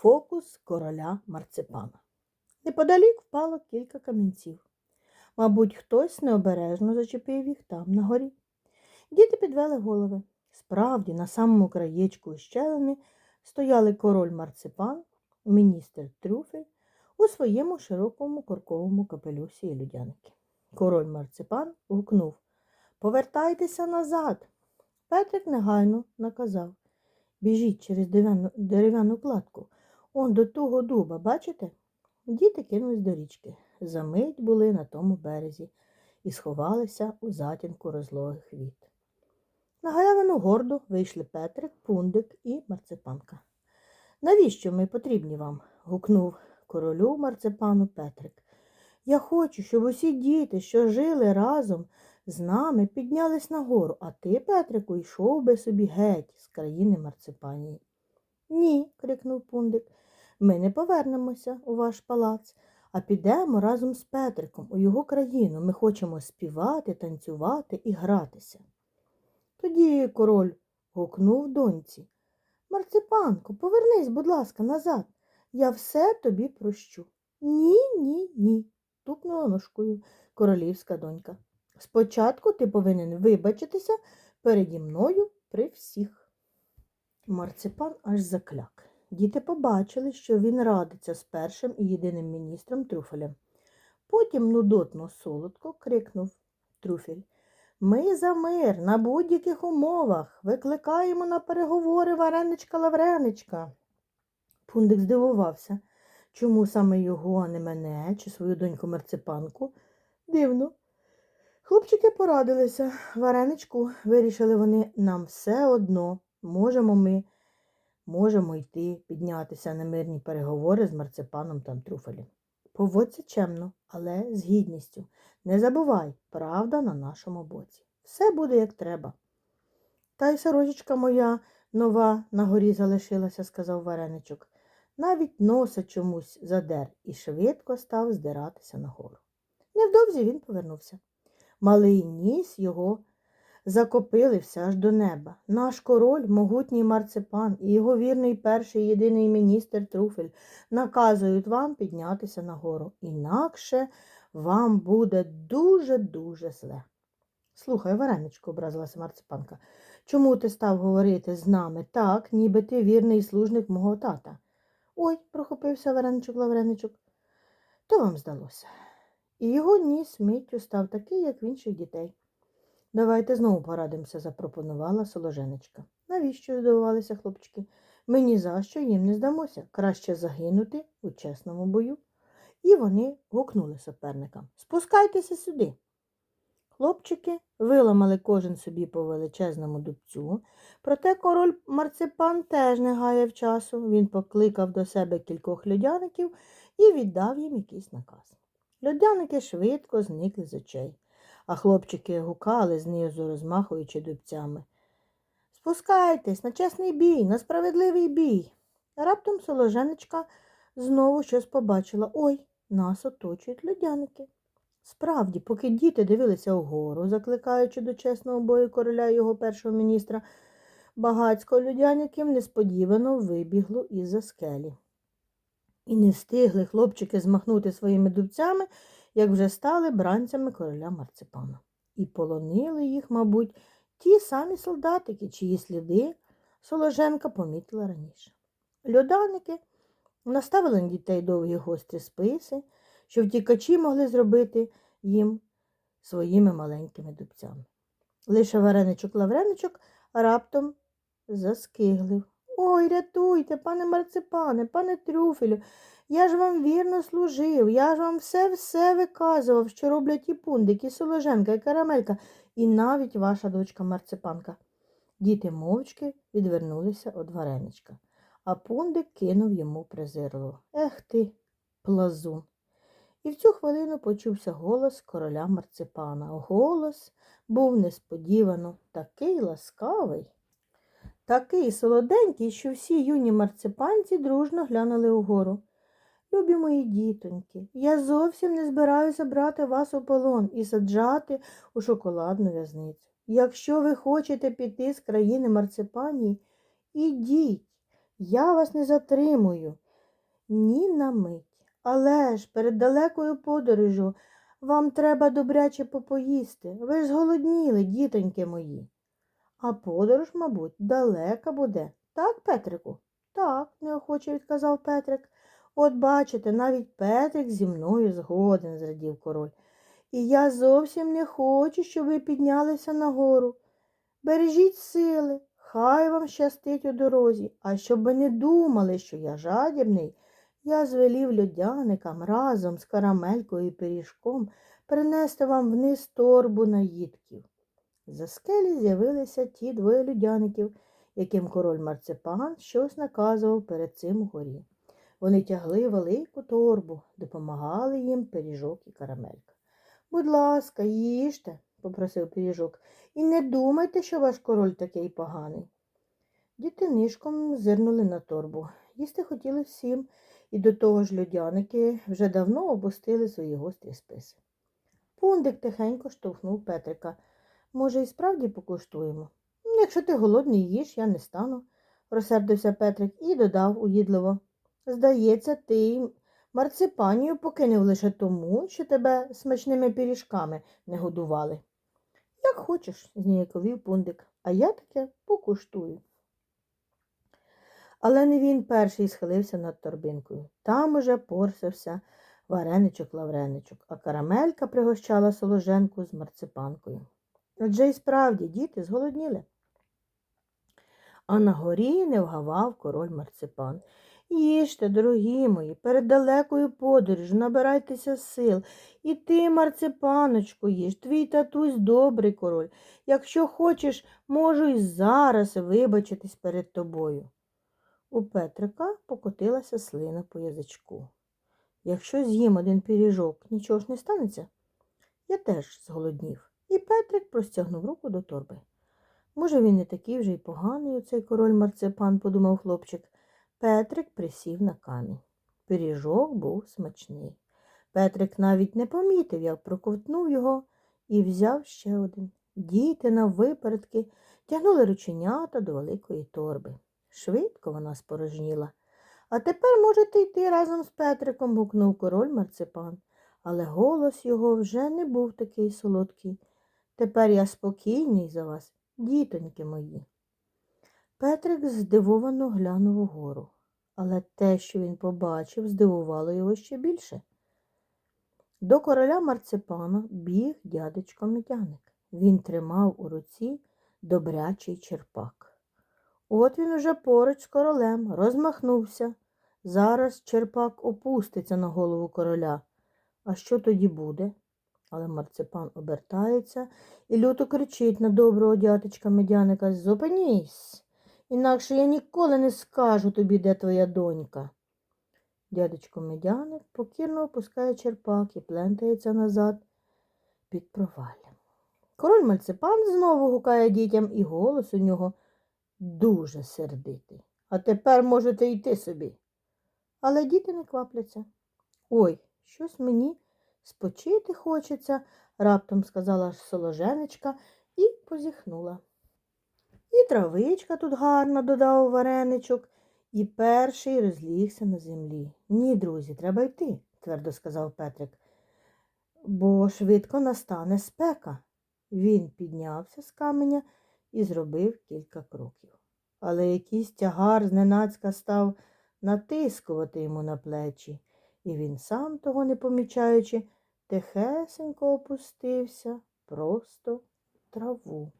Фокус короля марципана. Неподалік впало кілька камінців. Мабуть, хтось необережно зачепив їх там на горі. Діти підвели голови. Справді, на самому краєчку щелини стояли король марципан, міністр трюфель у своєму широкому корковому капелюсі і людяники. Король марципан гукнув Повертайтеся назад. Петрик негайно наказав Біжіть через дерев'яну кладку. Он до того дуба, бачите? Діти кинулись до річки. Замить були на тому березі і сховалися у затінку розлогих віт. На галявину гордо вийшли Петрик, Пундик і марципанка. Навіщо ми потрібні вам? гукнув королю марципану Петрик. Я хочу, щоб усі діти, що жили разом з нами, піднялись нагору, а ти, Петрику, йшов би собі геть з країни марципанії. Ні, крикнув Пундик, ми не повернемося у ваш палац, а підемо разом з Петриком у його країну. Ми хочемо співати, танцювати і гратися. Тоді король гукнув доньці. Марципанко, повернись, будь ласка, назад. Я все тобі прощу. Ні, ні, ні, тупнула ножкою королівська донька. Спочатку ти повинен вибачитися переді мною при всіх. Марципан аж закляк. Діти побачили, що він радиться з першим і єдиним міністром трюфелем. Потім нудотно солодко крикнув трюфель. Ми за мир на будь-яких умовах викликаємо на переговори вареничка Лавреничка. Пундик здивувався, чому саме його, а не мене чи свою доньку марципанку. Дивно. Хлопчики порадилися. Вареничку, вирішили вони, нам все одно можемо ми, можемо йти піднятися на мирні переговори з марципаном та трюфелем. Поводься чемно, але з гідністю. Не забувай, правда на нашому боці. Все буде як треба. Та й сорочечка моя нова на горі залишилася, сказав вареничок. Навіть носа чомусь задер і швидко став здиратися нагору. Невдовзі він повернувся. Малий ніс його закопилився аж до неба. Наш король, могутній марципан і його вірний перший єдиний міністр Труфель наказують вам піднятися нагору. Інакше вам буде дуже-дуже зле. Слухай, вареничко, образилася марципанка, чому ти став говорити з нами так, ніби ти вірний служник мого тата? Ой, прохопився вареничок Лавреничок. То вам здалося. І його ніс миттю став такий, як в інших дітей. Давайте знову порадимося, запропонувала соложенечка. Навіщо здивувалися хлопчики? Ми ні за що їм не здамося. Краще загинути у чесному бою. І вони гукнули суперникам Спускайтеся сюди. Хлопчики виламали кожен собі по величезному дубцю, проте король марципан теж не гаяв часу. Він покликав до себе кількох льодяників і віддав їм якийсь наказ. Льодяники швидко зникли з очей, а хлопчики гукали знизу, розмахуючи дубцями. Спускайтесь на чесний бій, на справедливий бій. Раптом соложенечка знову щось побачила. Ой, нас оточують льодяники. Справді, поки діти дивилися вгору, закликаючи до чесного бою короля і його першого міністра, багацько людяніків несподівано вибігло із-за скелі. І не встигли хлопчики змахнути своїми дубцями, як вже стали бранцями короля марципана. І полонили їх, мабуть, ті самі солдатики, чиї сліди Соложенка помітила раніше. Льоданики наставили на дітей довгі гострі списи, що втікачі могли зробити їм своїми маленькими дубцями. Лише вареничок лавреничок раптом заскиглив. Ой, рятуйте, пане марципане, пане трюфелю, я ж вам вірно служив, я ж вам все-все виказував, що роблять і пундик, і соложенка, і карамелька, і навіть ваша дочка марципанка. Діти мовчки відвернулися від вареничка, а пундик кинув йому презирливо. Ех ти, плазун. І в цю хвилину почувся голос короля марципана. Голос був несподівано такий ласкавий, такий солоденький, що всі юні марципанці дружно глянули угору. Любі мої дітоньки, я зовсім не збираюся брати вас у полон і саджати у шоколадну в'язницю. Якщо ви хочете піти з країни марципанії, ідіть, я вас не затримую. Ні на мить. Але ж перед далекою подорожю вам треба добряче попоїсти. Ви ж зголодніли, дітоньки мої. А подорож, мабуть, далека буде. Так, Петрику? Так, неохоче відказав Петрик. От бачите, навіть Петрик зі мною згоден, зрадів король. І я зовсім не хочу, щоб ви піднялися нагору. Бережіть сили, хай вам щастить у дорозі, а щоб ви не думали, що я жадібний, я звелів льодяникам разом з карамелькою і пиріжком принести вам вниз торбу наїдків. За скелі з'явилися ті двоє людяників, яким король марципан щось наказував перед цим горі. Вони тягли велику торбу, допомагали їм пиріжок і карамелька. Будь ласка, їжте, попросив пиріжок, і не думайте, що ваш король такий поганий. Діти нишком зирнули на торбу. Їсти хотіли всім, і до того ж людяники вже давно опустили свої гострі списи. Пундик тихенько штовхнув Петрика. Може, і справді покуштуємо? «Ну, Якщо ти голодний їж, я не стану, розсердився Петрик і додав уїдливо. Здається, ти марципанію покинув лише тому, що тебе смачними пиріжками не годували. Як хочеш, зніяковів пундик, а я таке покуштую. Але не він перший схилився над торбинкою. Там уже порсився вареничок-лавреничок, а карамелька пригощала соложенку з марципанкою. Отже і справді діти зголодніли. А на горі не вгавав король марципан. Їжте, дорогі мої, перед далекою подорожю набирайтеся сил. І ти, марципаночку, їж, твій татусь добрий король. Якщо хочеш, можу і зараз вибачитись перед тобою. У Петрика покотилася слина по язичку. Якщо з'їм один пиріжок, нічого ж не станеться. Я теж зголоднів. І Петрик простягнув руку до торби. Може, він не такий вже й поганий, оцей король марципан, подумав хлопчик. Петрик присів на камінь. Пиріжок був смачний. Петрик навіть не помітив, як проковтнув його і взяв ще один. Діти наввипередки тягнули рученята до великої торби. Швидко вона спорожніла. А тепер можете йти разом з Петриком, гукнув король марципан. Але голос його вже не був такий солодкий. Тепер я спокійний за вас, дітоньки мої. Петрик здивовано глянув угору, але те, що він побачив, здивувало його ще більше. До короля марципана біг дядечко Медяник. Він тримав у руці добрячий черпак. От він уже поруч з королем розмахнувся. Зараз черпак опуститься на голову короля. А що тоді буде? Але марципан обертається і люто кричить на доброго дядечка медяника Зупинісь, інакше я ніколи не скажу тобі, де твоя донька. Дядечко медяник покірно опускає черпак і плентається назад під проваллям. Король марципан знову гукає дітям, і голос у нього дуже сердитий. А тепер можете йти собі. Але діти не квапляться. Ой, щось мені спочити хочеться, раптом сказала соложенечка і позіхнула. І травичка тут гарна, додав вареничок, і перший розлігся на землі. Ні, друзі, треба йти, твердо сказав Петрик, бо швидко настане спека. Він піднявся з каменя і зробив кілька кроків. Але якийсь тягар зненацька став натискувати йому на плечі, і він сам, того не помічаючи, тихесенько опустився просто в траву.